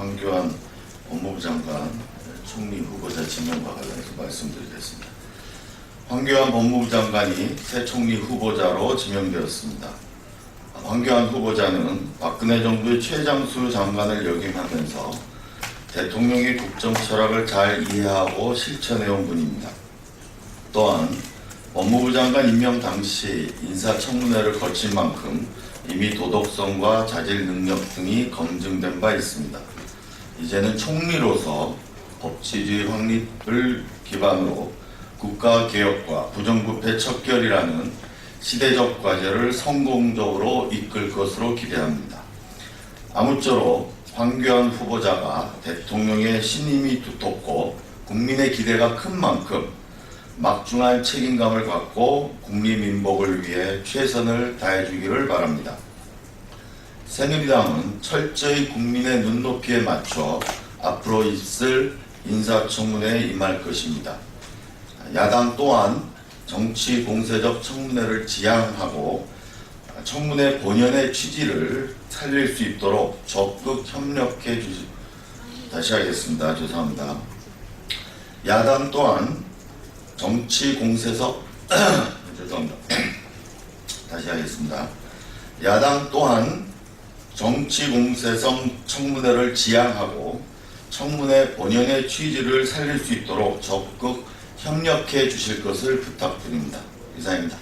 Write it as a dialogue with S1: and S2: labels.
S1: 황교안 법무부 장관 총리 후보자 지명과 관련해서 말씀드리겠습니다. 황교안 법무부 장관이 새 총리 후보자로 지명되었습니다. 황교안 후보자는 박근혜 정부의 최장수 장관을 역임하면서 대통령의 국정 철학을 잘 이해하고 실천해온 분입니다. 또한 법무부 장관 임명 당시 인사청문회를 거친 만큼 이미 도덕성과 자질 능력 등이 검증된 바 있습니다. 이제는 총리로서 법치주의 확립을 기반으로 국가 개혁과 부정부패 척결이라는 시대적 과제를 성공적으로 이끌 것으로 기대합니다. 아무쪼록 황교안 후보자가 대통령의 신임이 두텁고 국민의 기대가 큰 만큼 막중한 책임감을 갖고 국민 민복을 위해 최선을 다해주기를 바랍니다. 새누리당은 철저히 국민의 눈높이에 맞춰 앞으로 있을 인사청문회에 임할 것입니다. 야당 또한 정치 공세적 청문회를 지향하고 청문회 본연의 취지를 살릴 수 있도록 적극 협력해 주시. 다시 하겠습니다. 죄송합니다. 야당 또한 정치 공세적 죄송합니다. 다시 하겠습니다. 야당 또한 정치 공세성 청문회를 지향하고 청문회 본연의 취지를 살릴 수 있도록 적극 협력해 주실 것을 부탁드립니다. 이상입니다.